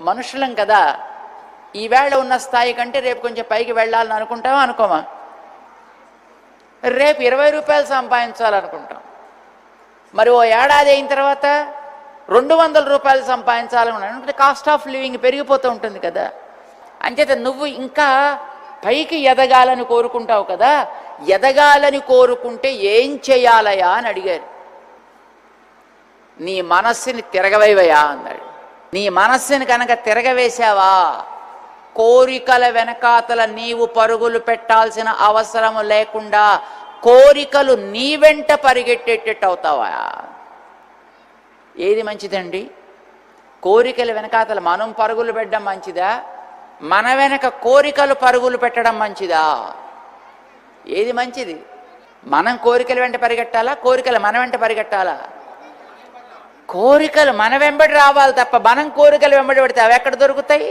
మనుషులం కదా. ఈవేళ ఉన్న స్థాయి కంటే రేపు కొంచెం పైకి వెళ్ళాలని అనుకుంటామా అనుకోమా? రేపు ఇరవై రూపాయలు సంపాదించాలనుకుంటాం. మరి ఓ ఏడాది అయిన తర్వాత రెండు వందల రూపాయలు సంపాదించాలని అంటే కాస్ట్ ఆఫ్ లివింగ్ పెరిగిపోతూ ఉంటుంది కదా. అంచేత నువ్వు ఇంకా పైకి ఎదగాలని కోరుకుంటావు కదా. ఎదగాలని కోరుకుంటే ఏం చేయాలయా అని అడిగారు. నీ మనస్సుని తిరగవైవయా అన్నాడు నీ మనస్సుని కనుక తిరగవేశావా? కోరికల వెనకాతల నీవు పరుగులు పెట్టాల్సిన అవసరము లేకుండా కోరికలు నీ వెంట పరిగెట్టేటట్టు అవుతావా? ఏది మంచిదండి? కోరికల వెనకాతల మనం పరుగులు పెట్టడం మంచిదా? మన వెనక కోరికలు పరుగులు పెట్టడం మంచిదా? ఏది మంచిది? మనం కోరికల వెంట పరిగెట్టాలా? కోరికలు మన వెంట పరిగెట్టాలా? కోరికలు మన వెంబడి రావాలి తప్ప మనం కోరికలు వెంబడి పెడితే అవి ఎక్కడ దొరుకుతాయి?